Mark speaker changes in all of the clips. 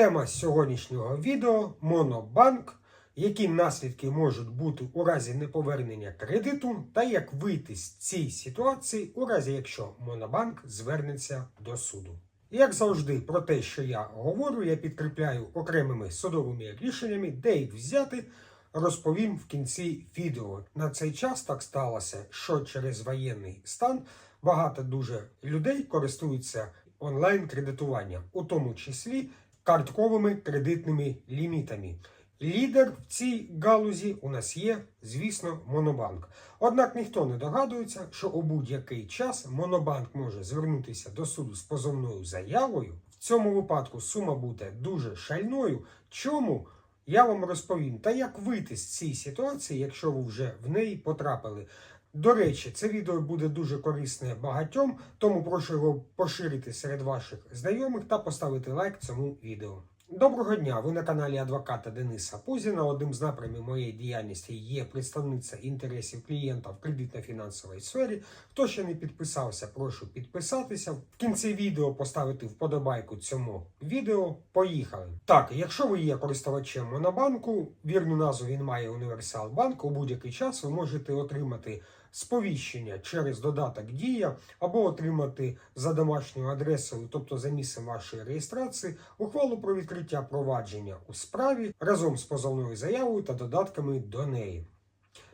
Speaker 1: Тема сьогоднішнього відео Монобанк. Які наслідки можуть бути у разі неповернення кредиту, та як вийти з цієї ситуації у разі, якщо Монобанк звернеться до суду. Як завжди, про те, що я говорю, я підкріпляю окремими судовими рішеннями, де їх взяти, розповім в кінці відео. На цей час так сталося, що через воєнний стан багато дуже людей користуються онлайн-кредитуванням, у тому числі картковими кредитними лімітами. Лідер в цій галузі у нас є, звісно, Монобанк. Однак ніхто не догадується, що у будь-який час Монобанк може звернутися до суду з позовною заявою. В цьому випадку сума буде дуже шальною. Чому? Я вам розповім. Та як вийти з цієї ситуації, якщо ви вже в неї потрапили. До речі, це відео буде дуже корисне багатьом, тому прошу його поширити серед ваших знайомих та поставити лайк цьому відео. Доброго дня! Ви на каналі адвоката Дениса Пузіна. Одним з напрямів моєї діяльності є представниця інтересів клієнта в кредитно-фінансовій сфері. Хто ще не підписався, прошу підписатися. В кінці відео поставити вподобайку цьому відео. Поїхали. Так, якщо ви є користувачем Монобанку, вірну назву він має Універсал Банк. У будь-який час ви можете отримати сповіщення через додаток Дія або отримати за домашньою адресою, тобто за місцем вашої реєстрації, ухвалу про відкриття провадження у справі разом з позовною заявою та додатками до неї.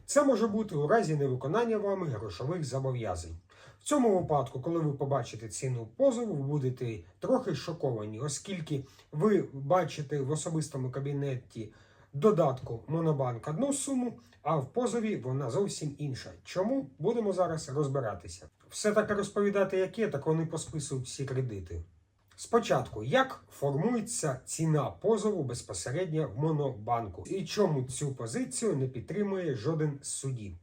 Speaker 1: Це може бути у разі невиконання вами грошових зобов'язань. В цьому випадку, коли ви побачите ціну позову, ви будете трохи шоковані, оскільки ви бачите в особистому кабінеті додатку Монобанк одну суму, а в позові вона зовсім інша. Чому будемо зараз розбиратися? Все таки розповідати, яке, так вони посписують всі кредити. Спочатку, як формується ціна позову безпосередньо в Монобанку і чому цю позицію не підтримує жоден з судів?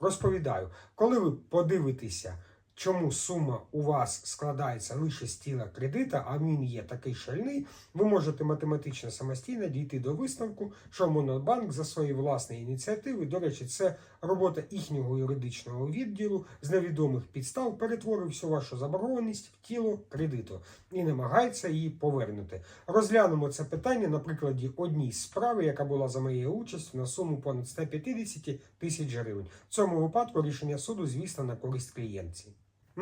Speaker 1: Розповідаю, коли ви подивитеся, чому сума у вас складається лише з тіла кредита, а він є такий шальний, ви можете математично самостійно дійти до висновку, що Монобанк за свої власні ініціативи, до речі, це робота їхнього юридичного відділу з невідомих підстав перетворив всю вашу заборгованість в тіло кредиту і намагається її повернути. Розглянемо це питання на прикладі одній справи, яка була за моєю участю на суму понад 150 тисяч гривень. В цьому випадку рішення суду, звісно, на користь клієнтці.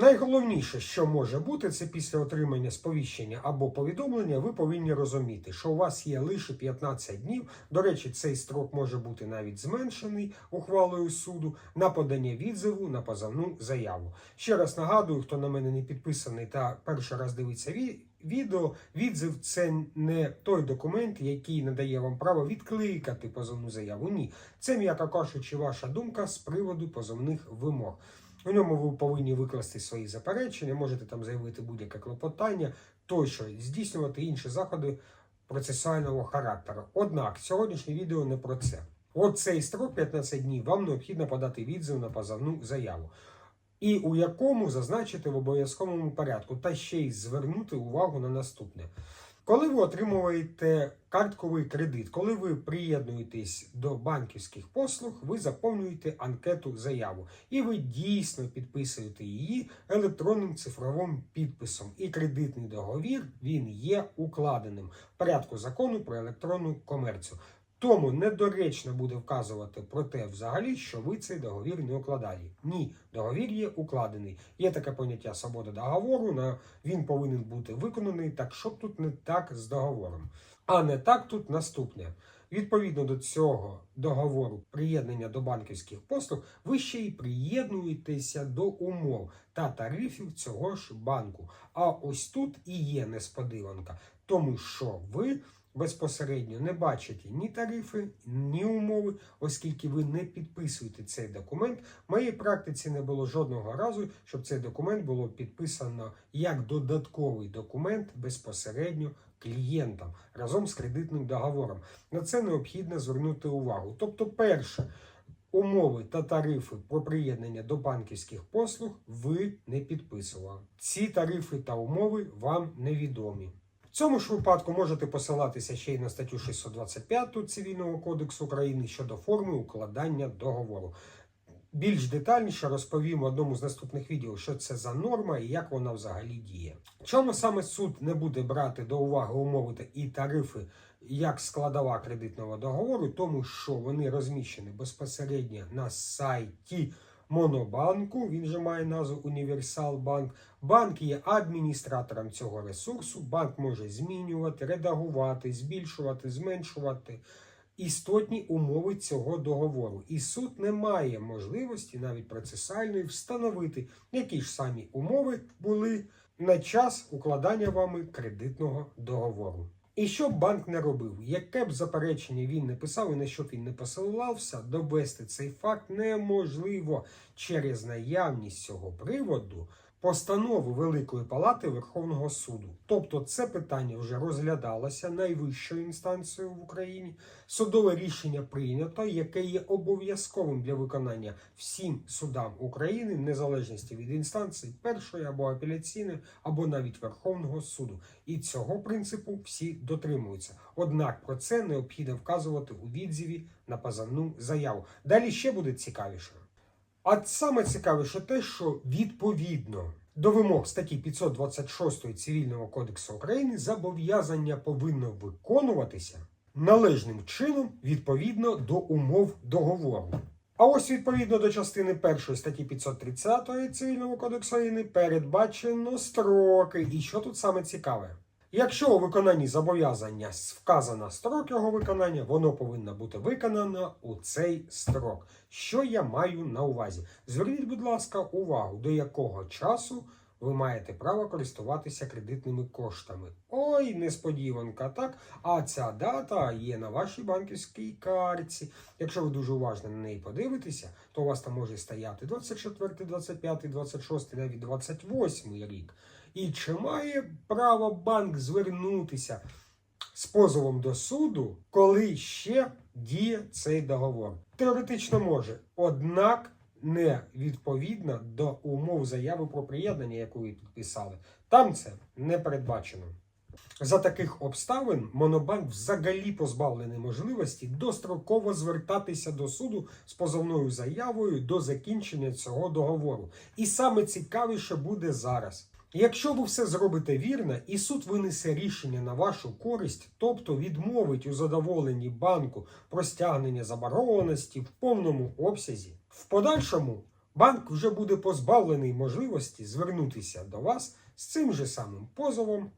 Speaker 1: Найголовніше, що може бути, це після отримання сповіщення або повідомлення, ви повинні розуміти, що у вас є лише 15 днів. До речі, цей строк може бути навіть зменшений ухвалою суду на подання відзиву на позовну заяву. Ще раз нагадую, хто на мене не підписаний та перший раз дивиться ві- відео. Відзив це не той документ, який надає вам право відкликати позовну заяву. Ні, це м'яко кажучи, ваша думка з приводу позовних вимог. У ньому ви повинні викласти свої заперечення, можете там заявити будь-яке клопотання, тощо здійснювати інші заходи процесуального характеру. Однак сьогоднішнє відео не про це. От цей строк 15 днів вам необхідно подати відзив на позовну заяву, і у якому зазначити в обов'язковому порядку, та ще й звернути увагу на наступне. Коли ви отримуєте картковий кредит, коли ви приєднуєтесь до банківських послуг, ви заповнюєте анкету заяву і ви дійсно підписуєте її електронним цифровим підписом. І кредитний договір він є укладеним в порядку закону про електронну комерцію. Тому недоречно буде вказувати про те взагалі, що ви цей договір не укладали. Ні, договір є укладений. Є таке поняття свобода договору, він повинен бути виконаний. Так що тут не так з договором? А не так тут наступне. Відповідно до цього договору приєднання до банківських послуг, ви ще й приєднуєтеся до умов та тарифів цього ж банку. А ось тут і є несподіванка, тому що ви безпосередньо не бачите ні тарифи, ні умови, оскільки ви не підписуєте цей документ. В моїй практиці не було жодного разу, щоб цей документ було підписано як додатковий документ безпосередньо клієнтам разом з кредитним договором. На це необхідно звернути увагу. Тобто, перше. Умови та тарифи про приєднання до банківських послуг ви не підписували. Ці тарифи та умови вам невідомі. Цьому ж випадку можете посилатися ще й на статтю 625 Цивільного кодексу України щодо форми укладання договору. більш детальніше розповім в одному з наступних відео, що це за норма і як вона взагалі діє. Чому саме суд не буде брати до уваги умови і тарифи як складова кредитного договору, тому що вони розміщені безпосередньо на сайті Монобанку, він же має назву Універсал Банк. Банк є адміністратором цього ресурсу. Банк може змінювати, редагувати, збільшувати, зменшувати істотні умови цього договору. І суд не має можливості навіть процесуальної встановити, які ж самі умови були на час укладання вами кредитного договору. І що б банк не робив, яке б заперечення він не писав і на що б він не посилався, довести цей факт неможливо. Через наявність цього приводу постанови Великої Палати Верховного суду. Тобто це питання вже розглядалося найвищою інстанцією в Україні. Судове рішення прийнято, яке є обов'язковим для виконання всім судам України, в незалежності від інстанції першої або апеляційної, або навіть Верховного суду. І цього принципу всі дотримуються. Однак про це необхідно вказувати у відзиві на позовну заяву. Далі ще буде цікавіше. А саме цікавіше те, що відповідно до вимог статті 526 Цивільного кодексу України зобов'язання повинно виконуватися належним чином відповідно до умов договору. А ось відповідно до частини 1 статті 530 Цивільного кодексу України передбачено строки. І що тут саме цікаве? Якщо у виконанні зобов'язання вказано строк його виконання, воно повинно бути виконано у цей строк. Що я маю на увазі? Зверніть, будь ласка, увагу, до якого часу ви маєте право користуватися кредитними коштами. Ой, несподіванка, так? А ця дата є на вашій банківській картці. Якщо ви дуже уважно на неї подивитеся, то у вас там може стояти 24, 25, 26, навіть 28 рік. І чи має право банк звернутися з позовом до суду, коли ще діє цей договор? Теоретично може, однак не відповідно до умов заяви про приєднання, яку ви підписали. Там це не передбачено. За таких обставин Монобанк взагалі позбавлений можливості достроково звертатися до суду з позовною заявою до закінчення цього договору. І саме цікавіше буде зараз. Якщо ви все зробите вірно, і суд винесе рішення на вашу користь, тобто відмовить у задоволенні банку про стягнення заборгованості в повному обсязі, в подальшому банк вже буде позбавлений можливості звернутися до вас з цим же самим позовом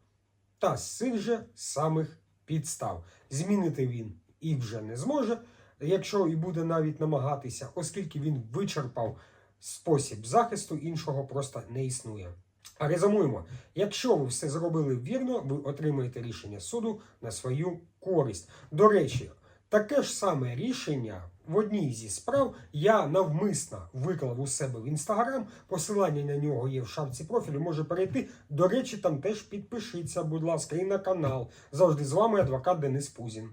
Speaker 1: та з цих же самих підстав. Змінити він і вже не зможе, якщо і буде навіть намагатися, оскільки він вичерпав спосіб захисту, іншого просто не існує. А резюмуємо, якщо ви все зробили вірно, ви отримаєте рішення суду на свою користь. До речі, таке ж саме рішення в одній зі справ я навмисно виклав у себе в інстаграм. Посилання на нього є в шапці профілю. Може перейти. До речі, там теж підпишіться, будь ласка, і на канал. Завжди з вами адвокат Денис Пузін.